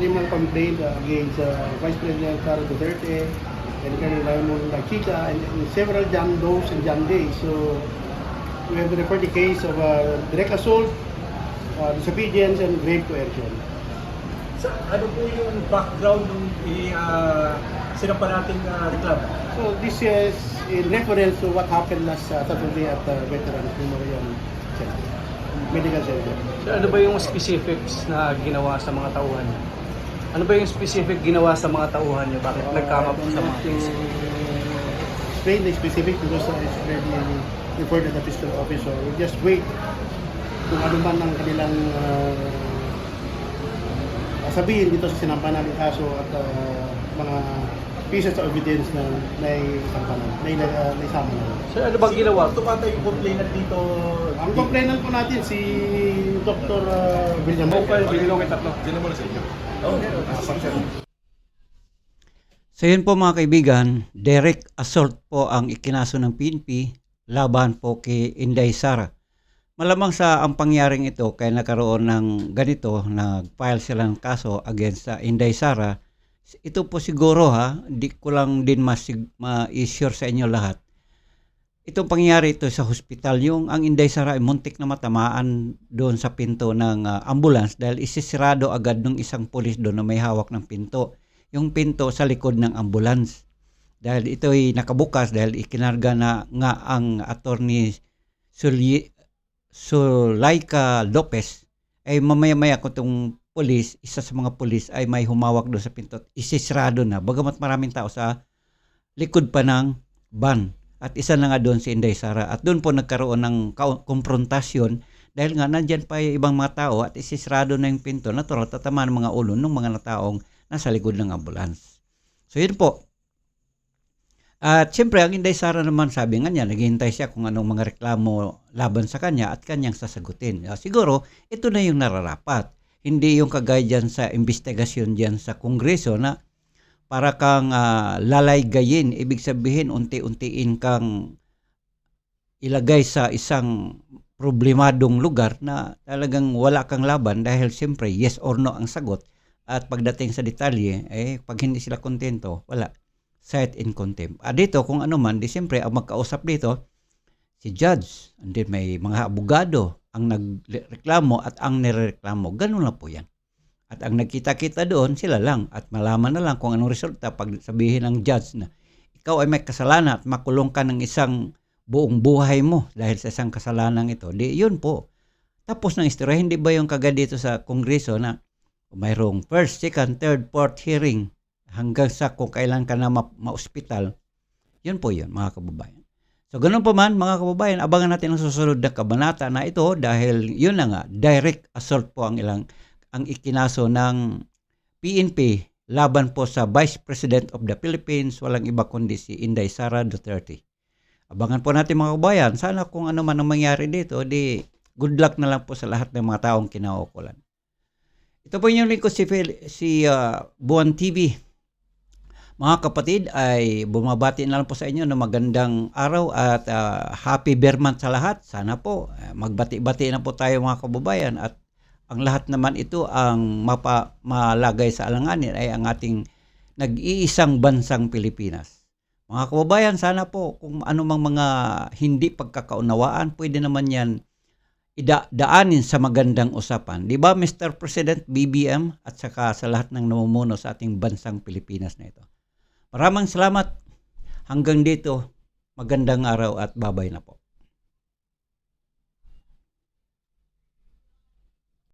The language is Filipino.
criminal complaint uh, against uh, Vice President Sara Duterte and Colonel Raymond Lachica and, and several John Does and John Days. So we have reported the case of uh, direct assault, uh, disobedience, and grave coercion. Sa, ano po yung background ng uh, sinampa nating uh, reklamo? So this is in reference to what happened last uh, Saturday at uh, Veterans Memorial Center, Medical Center. So, ano ba yung specifics na ginawa sa mga tauhan? Ano ba yung specific ginawa sa mga tauhan niyo? Bakit nagkama po sa mga case? Explain the specific because uh, it's already reported at the pistol officer. We just wait kung ano man ang kanilang uh, sabihin dito sa sinampa namin kaso at uh, mga pieces of evidence na may sampanan, may, uh, may sama na. So, ano ba ginawa? Tumatay yung complainant dito. Ang complainant po natin si Dr. Uh, William Okay, bilong tatlo. Oh, So yun po mga kaibigan, direct assault po ang ikinaso ng PNP laban po kay Inday Sara. Malamang sa ang pangyaring ito kaya nagkaroon ng ganito, nag-file sila ng kaso against sa Inday Sara. Ito po siguro ha, di ko lang din masig- ma-sure sa inyo lahat. Itong pangyayari ito sa hospital, yung ang Inday Sara ay muntik na matamaan doon sa pinto ng ah, ambulance dahil isisirado agad ng isang pulis doon na may hawak ng pinto yung pinto sa likod ng ambulance. Dahil ito ay nakabukas dahil ikinarga na nga ang attorney Sulye, Sulaika Lopez ay mamaya-maya ko itong polis, isa sa mga polis ay may humawak doon sa pinto at isisrado na. Bagamat maraming tao sa likod pa ng van. At isa na nga doon si Inday Sara. At doon po nagkaroon ng konfrontasyon dahil nga nandyan pa yung ibang mga tao at isisrado na yung pinto. Natural, tatamaan mga ulo ng mga taong nasa likod ng ambulance. So yun po. At siyempre, ang Inday Sara naman sabi nga niya, naghihintay siya kung anong mga reklamo laban sa kanya at kanyang sasagutin. Ah, siguro, ito na yung nararapat. Hindi yung kagaya dyan sa investigasyon dyan sa Kongreso na para kang ah, lalaygayin. Ibig sabihin, unti-untiin kang ilagay sa isang problemadong lugar na talagang wala kang laban dahil siyempre yes or no ang sagot at pagdating sa detalye, eh, pag hindi sila kontento, wala. Set in contempt. Ah, dito, kung ano man, di siyempre, ang magkausap dito, si judge, and then may mga abogado ang nagreklamo at ang nireklamo. Ganun lang po yan. At ang nagkita-kita doon, sila lang. At malaman na lang kung anong resulta pag sabihin ng judge na ikaw ay may kasalanan at makulong ka ng isang buong buhay mo dahil sa isang kasalanan ito. Di, yun po. Tapos ng istorya, hindi ba yung kagad dito sa kongreso na mayroong first, second, third, fourth hearing hanggang sa kung kailan ka na ma- ma-hospital. Yun po yun, mga kababayan. So, ganun po man, mga kababayan, abangan natin ang susunod na kabanata na ito dahil yun na nga, direct assault po ang ilang ang ikinaso ng PNP laban po sa Vice President of the Philippines, walang iba kundi si Inday Sara Duterte. Abangan po natin mga kababayan, sana kung ano man ang mangyari dito, di good luck na lang po sa lahat ng mga taong kinaukulan. Ito po yung lingkod si, Phil, si uh, Buwan TV. Mga kapatid, ay bumabati na lang po sa inyo ng magandang araw at uh, happy bear month sa lahat. Sana po uh, magbati-bati na po tayo mga kababayan at ang lahat naman ito ang mapa, malagay sa alanganin ay ang ating nag-iisang bansang Pilipinas. Mga kababayan, sana po kung anumang mga hindi pagkakaunawaan, pwede naman yan idaanin sa magandang usapan. Di ba Mr. President BBM at saka sa lahat ng namumuno sa ating bansang Pilipinas na ito. Maraming salamat. Hanggang dito, magandang araw at babay na po.